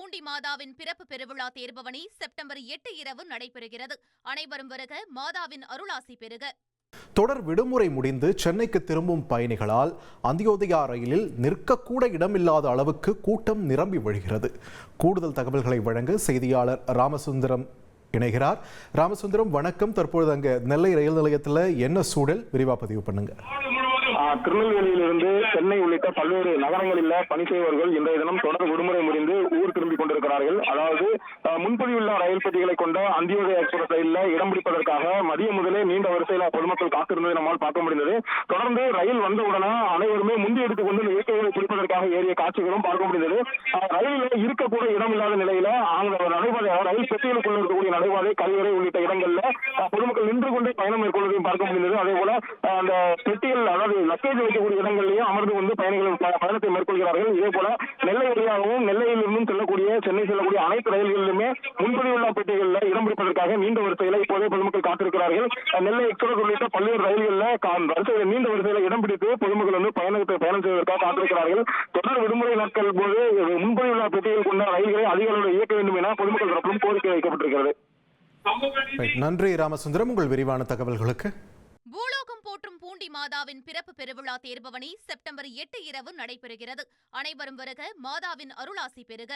பூண்டி மாதாவின் பிறப்பு பெருவிழா தேர்பவனி செப்டம்பர் எட்டு இரவு நடைபெறுகிறது. அனைவரும் வருக மாதாவின் அருளாசி பெறுக தொடர் விடுமுறை முடிந்து சென்னைக்கு திரும்பும் பயணிகளால் அந்தியோதயா ரயிலில் நிற்கக்கூட இடமில்லாத அளவுக்கு கூட்டம் நிரம்பி வழிகிறது. கூடுதல் தகவல்களை வழங்க செய்தியாளர் ராமசுந்தரம் இணைகிறார். ராமசுந்தரம் வணக்கம். தற்பொழுது அங்க நெல்லை ரயில் நிலையத்தில் என்ன சூழல்? விரிவா பதிவு பண்ணுங்க. ஆஹ் திருநெல்வேலியிலிருந்து சென்னை உள்ளிட்ட பல்வேறு நகரங்களில் பணி செய்வர்கள் இன்றைய தினம் தொடர் விடுமுறை முடிந்து ஊர் திரும்பிக் கொண்டிருக்கிறார்கள். அதாவது முன்பதிவுள்ள ரயில் பெட்டிகளை கொண்ட அந்தியோதய எக்ஸ்பிரஸ் ரயில்ல இடம் பிடிப்பதற்காக மதியம் முதலே நீண்ட வரிசையில பொதுமக்கள் காத்திருந்ததை நம்மால் பார்க்க முடிந்தது. தொடர்ந்து ரயில் வந்தவுடனே அனைவருமே முந்தி எடுத்துக்கொண்டு இந்த இயற்கைகளை பிடிப்பதற்காக ஏறிய காட்சிகளும் பார்க்க முடிந்தது. ரயிலில் இருக்கக்கூட இடம் இல்லாத நிலையில அங்க நடைபாதை ரயில் பெட்டிகளுக்குள்ள இருக்கக்கூடிய நடைபாதை கழிவறை உள்ளிட்ட இடங்கள்ல பொதுமக்கள் நின்று கொண்டு பயணம் மேற்கொள்வதையும் பார்க்க முடிந்தது. அதே போல அந்த பெட்டிகள் அதாவது லக்கேஜ் வைக்கக்கூடிய இடங்கள்லயும் அமர்ந்து கொண்டு பயணிகள் பயணத்தை மேற்கொள்கிறார்கள். இதே போல நெல்லை வழியாகவும் நெல்லையிலிருந்தும் செல்லக்கூடிய சென்னை செல்லக்கூடிய அனைத்து ரயில்களிலுமே முன்பதிவுள்ள பெட்டிகளில் இடம் பிடிப்பதற்காக நீண்ட வரிசையில இப்போதே பொதுமக்கள் காத்திருக்கிறார்கள். நெல்லை எக்ஸ்பிரஸ் உள்ளிட்ட பல்வேறு ரயில்களில் வரிசையில் நீண்ட வரிசையில இடம் பிடித்து பொதுமக்கள் வந்து பயணத்தை பயணம் செய்வதற்காக காத்திருக்கிறார்கள். தொடர் விடுமுறை நாட்கள் போது முன்பதிவுள்ள பெட்டிகள் கொண்ட ரயில்களை அதிக அளவில் இயக்க வேண்டும் என பொதுமக்கள் தரப்பிலும் கோரிக்கை வைக்கப்பட்டிருக்கிறது. நன்றி ராமசுந்தரம். உங்கள் விரிவான தகவல்களுக்கு மாதாவின் பிறப்பு பெருவிழா தேர்பவனி செப்டம்பர் எட்டு இரவு நடைபெறுகிறது. அனைவரும் வருக மாதாவின் அருளாசி பெறுக